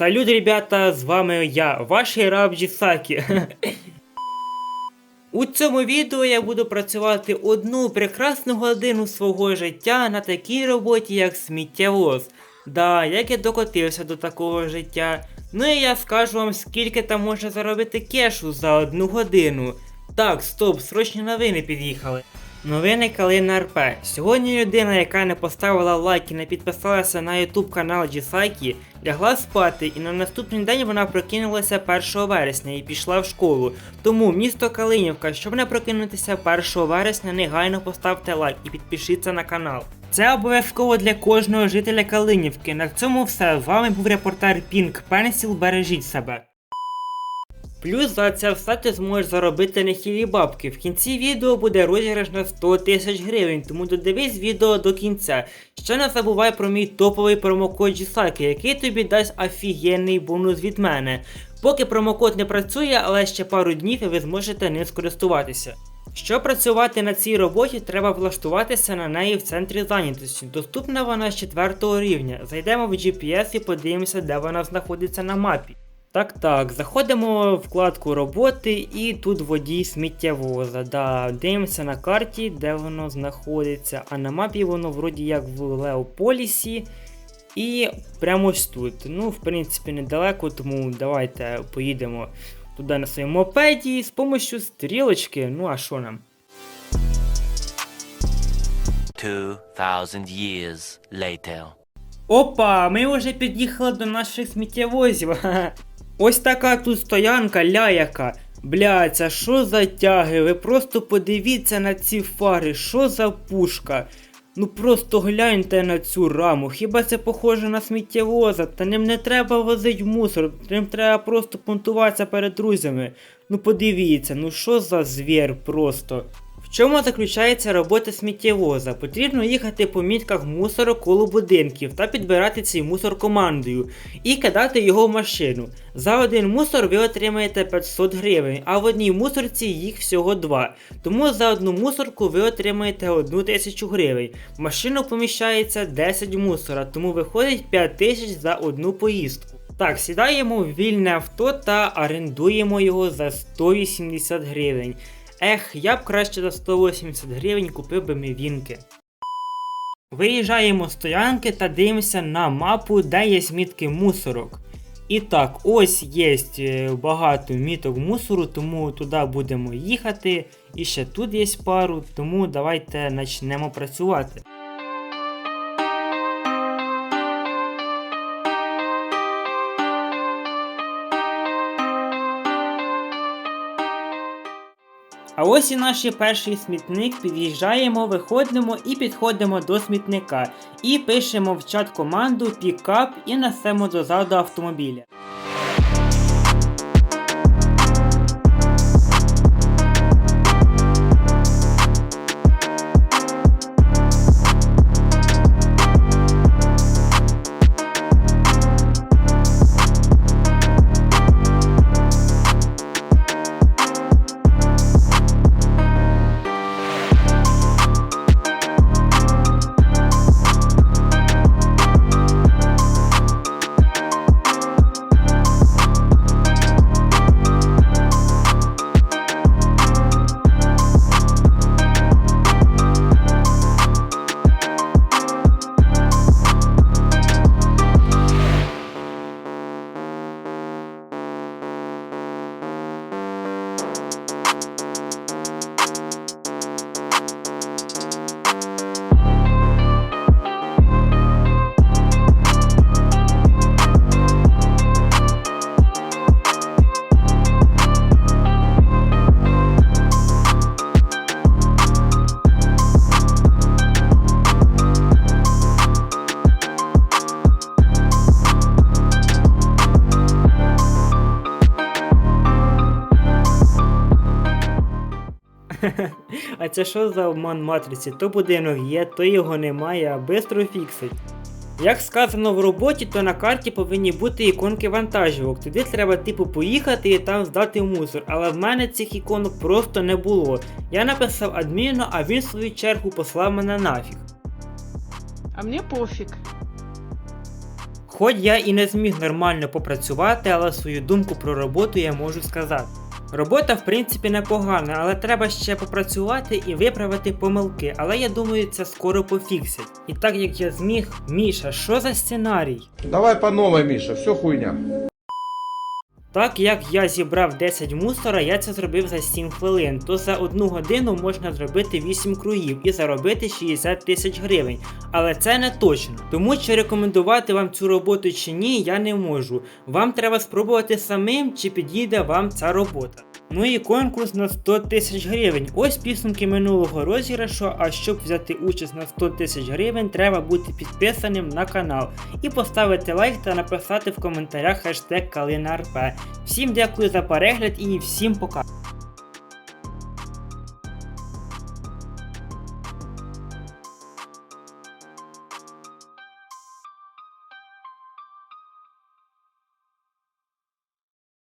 Салют, ребята! З вами я, ваш раб Джісакі. У цьому відео я буду працювати одну прекрасну годину свого життя на такій роботі, як сміттєвоз. Да, як я докотився до такого життя. Ну і я скажу вам, скільки там можна заробити кешу за одну годину. Так, стоп, срочні новини під'їхали. Новини Калина РП. Сьогодні людина, яка не поставила лайк і не підписалася на YouTube канал Джісайкі, лягла спати і на наступний день вона прокинулася 1 вересня і пішла в школу. Тому місто Калинівка, щоб не прокинутися 1 вересня, негайно поставте лайк і підпишіться на канал. Це обов'язково для кожного жителя Калинівки. На цьому все. З вами був репортер Pink Pencil. Бережіть себе. Плюс за це все ти зможеш заробити нехилі бабки. В кінці відео буде розіграш на 100 тисяч гривень, тому додивись відео до кінця. Ще не забувай про мій топовий промокод Джісаки, який тобі дасть офігенний бонус від мене. Поки промокод не працює, але ще пару днів і ви зможете ним скористуватися. Щоб працювати на цій роботі, треба влаштуватися на неї в центрі зайнятості. Доступна вона з 4 рівня. Зайдемо в GPS і подивимося, де вона знаходиться на мапі. Так, так, заходимо в вкладку роботи і тут водій сміттєвоза. Да, Дивимося на карті, де воно знаходиться. А на мапі воно вроді як в Леополісі. І прямо ось тут. Ну, в принципі, недалеко, тому давайте поїдемо туди на своєму мопеді з допомогою стрілочки. Ну а що нам? 2,000 years later. Опа, ми вже під'їхали до наших сміттєвозів. Ось така тут стоянка ляяка. Бля, що за тяги? Ви просто подивіться на ці фари, що за пушка. Ну просто гляньте на цю раму. Хіба це похоже на сміттєвоза? Та ним не треба возить мусор, ним треба просто понтуватися перед друзями. Ну подивіться, ну що за звір просто. В чому заключається робота сміттєвоза? Потрібно їхати по мітках мусору коло будинків та підбирати цей мусор командою і кидати його в машину. За один мусор ви отримаєте 500 гривень, а в одній мусорці їх всього два. Тому за одну мусорку ви отримаєте 1000 гривень. В машину поміщається 10 мусора, тому виходить 5000 за одну поїздку. Так, сідаємо в вільне авто та орендуємо його за 180 гривень. Ех, я б краще за 180 гривень купив би мівінки. Виїжджаємо з стоянки та дивимося на мапу, де є змітки мусорок. І так, ось є е, багато міток мусору, тому туди будемо їхати. І ще тут є пару, тому давайте почнемо працювати. А ось і наш перший смітник. Під'їжджаємо, виходимо і підходимо до смітника. І пишемо в чат команду пікап і несемо дозаду автомобіля. А це що за обман матриці? То будинок є, то його немає, а бистро фіксить. Як сказано в роботі, то на карті повинні бути іконки вантажівок. Туди треба типу поїхати і там здати мусор. Але в мене цих іконок просто не було. Я написав адміну, а він в свою чергу послав мене нафіг. А мне пофиг. Хоч я і не зміг нормально попрацювати, але свою думку про роботу я можу сказати. Робота, в принципі, непогана, але треба ще попрацювати і виправити помилки, але я думаю, це скоро пофіксять. І так як я зміг, Міша, що за сценарій? Давай по новой, Міша, все хуйня. Так як я зібрав 10 мусора, я це зробив за 7 хвилин, то за одну годину можна зробити 8 кругів і заробити 60 тисяч гривень. Але це не точно. Тому чи рекомендувати вам цю роботу чи ні, я не можу. Вам треба спробувати самим, чи підійде вам ця робота. Ну і конкурс на 100 тисяч гривень. Ось підсумки минулого розіграшу. А щоб взяти участь на 100 тисяч гривень, треба бути підписаним на канал і поставити лайк та написати в коментарях хештег КалинаРП. Всім дякую за перегляд і всім пока.